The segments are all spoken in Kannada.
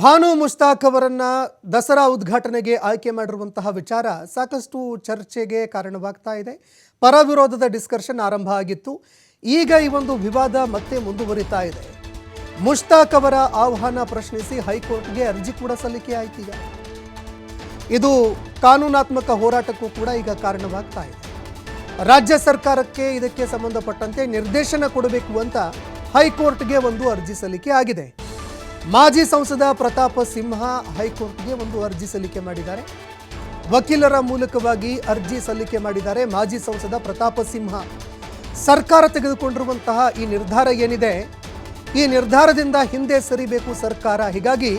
ಭಾನು ಮುಷ್ತಾಕ್ ಅವರನ್ನ ದಸರಾ ಉದ್ಘಾಟನೆಗೆ ಆಯ್ಕೆ ಮಾಡಿರುವಂತಹ ವಿಚಾರ ಸಾಕಷ್ಟು ಚರ್ಚೆಗೆ ಕಾರಣವಾಗ್ತಾ ಇದೆ. ಪರ ವಿರೋಧದ ಡಿಸ್ಕಷನ್ ಆರಂಭ ಆಗಿತ್ತು. ಈಗ ಈ ಒಂದು ವಿವಾದ ಮತ್ತೆ ಮುಂದುವರಿತಾ ಇದೆ. ಮುಷ್ತಾಕ್ ಅವರ ಆಹ್ವಾನ ಪ್ರಶ್ನಿಸಿ ಹೈಕೋರ್ಟ್ಗೆ ಅರ್ಜಿ ಕೂಡ ಸಲ್ಲಿಕೆ ಆಯ್ತೀಗ. ಇದು ಕಾನೂನಾತ್ಮಕ ಹೋರಾಟಕ್ಕೂ ಕೂಡ ಈಗ ಕಾರಣವಾಗ್ತಾ ಇದೆ. ರಾಜ್ಯ ಸರ್ಕಾರಕ್ಕೆ ಇದಕ್ಕೆ ಸಂಬಂಧಪಟ್ಟಂತೆ ನಿರ್ದೇಶನ ಕೊಡಬೇಕು ಅಂತ ಹೈಕೋರ್ಟ್ಗೆ ಒಂದು ಅರ್ಜಿ ಸಲ್ಲಿಕೆ ಆಗಿದೆ. ಮಾಜಿ ಸಂಸದ ಪ್ರತಾಪ ಸಿಂಹ ಹೈಕೋರ್ಟ್ಗೆ ಒಂದು ಅರ್ಜಿ ಸಲ್ಲಿಕೆ ಮಾಡಿದ್ದಾರೆ. ವಕೀಲರ ಮೂಲಕವಾಗಿ ಅರ್ಜಿ ಸಲ್ಲಿಕೆ ಮಾಡಿದ್ದಾರೆ ಮಾಜಿ ಸಂಸದ ಪ್ರತಾಪ ಸಿಂಹ. ಸರ್ಕಾರ ತೆಗೆದುಕೊಂಡಿರುವಂತಹ ಈ ನಿರ್ಧಾರ ಏನಿದೆ? ಈ ನಿರ್ಧಾರದಿಂದ ಹಿಂದೆ ಸರಿಬೇಕು ಸರ್ಕಾರ. ಹೀಗಾಗಿ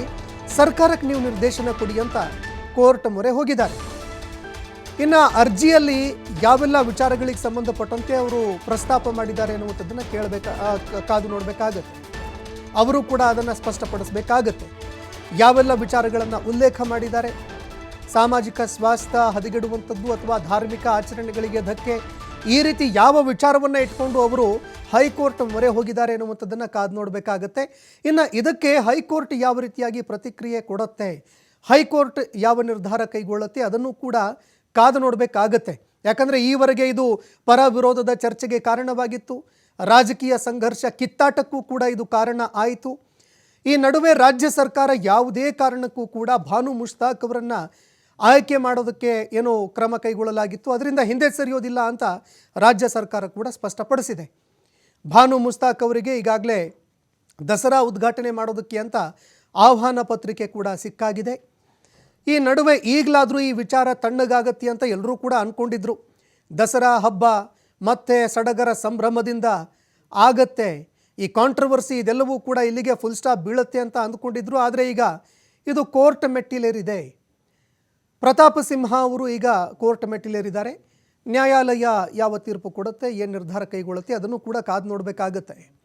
ಸರ್ಕಾರಕ್ಕೆ ನೀವು ನಿರ್ದೇಶನ ಕೊಡಿ ಅಂತ ಕೋರ್ಟ್ ಮೊರೆ ಹೋಗಿದ್ದಾರೆ. ಇನ್ನು ಅರ್ಜಿಯಲ್ಲಿ ಯಾವೆಲ್ಲ ವಿಚಾರಗಳಿಗೆ ಸಂಬಂಧಪಟ್ಟಂತೆ ಅವರು ಪ್ರಸ್ತಾಪ ಮಾಡಿದ್ದಾರೆ ಅನ್ನುವಂಥದ್ದನ್ನು ಕೇಳಬೇಕಾ ಕಾದು ನೋಡಬೇಕಾಗತ್ತೆ. ಅವರು ಕೂಡ ಅದನ್ನು ಸ್ಪಷ್ಟಪಡಿಸಬೇಕಾಗತ್ತೆ. ಯಾವೆಲ್ಲ ವಿಚಾರಗಳನ್ನು ಉಲ್ಲೇಖ ಮಾಡಿದ್ದಾರೆ? ಸಾಮಾಜಿಕ ಸ್ವಾಸ್ಥ್ಯ ಹದಗೆಡುವಂಥದ್ದು ಅಥವಾ ಧಾರ್ಮಿಕ ಆಚರಣೆಗಳಿಗೆ ಧಕ್ಕೆ ಈ ರೀತಿ ಯಾವ ವಿಚಾರವನ್ನು ಇಟ್ಕೊಂಡು ಅವರು ಹೈಕೋರ್ಟ್ ಮೊರೆ ಹೋಗಿದ್ದಾರೆ ಎನ್ನುವಂಥದ್ದನ್ನು ಕಾದು ನೋಡಬೇಕಾಗತ್ತೆ. ಇನ್ನು ಇದಕ್ಕೆ ಹೈಕೋರ್ಟ್ ಯಾವ ರೀತಿಯಾಗಿ ಪ್ರತಿಕ್ರಿಯೆ ಕೊಡುತ್ತೆ? ಹೈಕೋರ್ಟ್ ಯಾವ ನಿರ್ಧಾರ ಕೈಗೊಳ್ಳುತ್ತೆ? ಅದನ್ನು ಕೂಡ ಕಾದು ನೋಡಬೇಕಾಗತ್ತೆ. ಯಾಕಂದರೆ ಈವರೆಗೆ ಇದು ಪರ ವಿರೋಧದ ಚರ್ಚೆಗೆ ಕಾರಣವಾಗಿತ್ತು. ರಾಜಕೀಯ ಸಂಘರ್ಷ ಕಿತ್ತಾಟಕ್ಕೂ ಕೂಡ ಇದು ಕಾರಣ ಆಯಿತು. ಈ ನಡುವೆ ರಾಜ್ಯ ಸರ್ಕಾರ ಯಾವುದೇ ಕಾರಣಕ್ಕೂ ಕೂಡ ಭಾನು ಮುಷ್ತಾಕ್ ಅವರನ್ನು ಆಯ್ಕೆ ಮಾಡೋದಕ್ಕೆ ಏನು ಕ್ರಮ ಕೈಗೊಳ್ಳಲಾಗಿತ್ತು. ಅದರಿಂದ ಹಿಂದೆ ಸರಿಯೋದಿಲ್ಲ ಅಂತ ರಾಜ್ಯ ಸರ್ಕಾರ ಕೂಡ ಸ್ಪಷ್ಟಪಡಿಸಿದೆ. ಭಾನು ಮುಸ್ತಾಕ್ ಅವರಿಗೆ ಈಗಾಗಲೇ ದಸರಾ ಉದ್ಘಾಟನೆ ಮಾಡೋದಕ್ಕೆ ಅಂತ ಆಹ್ವಾನ ಪತ್ರಿಕೆ ಕೂಡ ಸಿಕ್ಕಾಗಿದೆ. ಈ ನಡುವೆ ಈಗಲಾದರೂ ಈ ವಿಚಾರ ತಣ್ಣಗಾಗತ್ತೆ ಅಂತ ಎಲ್ಲರೂ ಕೂಡ ಅಂದ್ಕೊಂಡಿದ್ರು ದಸರಾ ಹಬ್ಬ ಮತ್ತೆ ಸಡಗರ ಸಂಭ್ರಮದಿಂದ ಆಗತ್ತೆ. ಈ ಕಾಂಟ್ರವರ್ಸಿ ಇದೆಲ್ಲವೂ ಕೂಡ ಇಲ್ಲಿಗೆ ಫುಲ್ ಸ್ಟಾಪ್ ಬೀಳುತ್ತೆ ಅಂತ ಅಂದ್ಕೊಂಡಿದ್ರು. ಆದರೆ ಈಗ ಇದು ಕೋರ್ಟ್ ಮೆಟ್ಟಿಲೇರಿದೆ. ಪ್ರತಾಪ ಸಿಂಹ ಅವರು ಈಗ ಕೋರ್ಟ್ ಮೆಟ್ಟಿಲೇರಿದ್ದಾರೆ. ನ್ಯಾಯಾಲಯ ಯಾವ ತೀರ್ಪು ಕೊಡುತ್ತೆ, ಏನು ನಿರ್ಧಾರ ಕೈಗೊಳ್ಳುತ್ತೆ, ಅದನ್ನು ಕೂಡ ಕಾದು ನೋಡಬೇಕಾಗತ್ತೆ.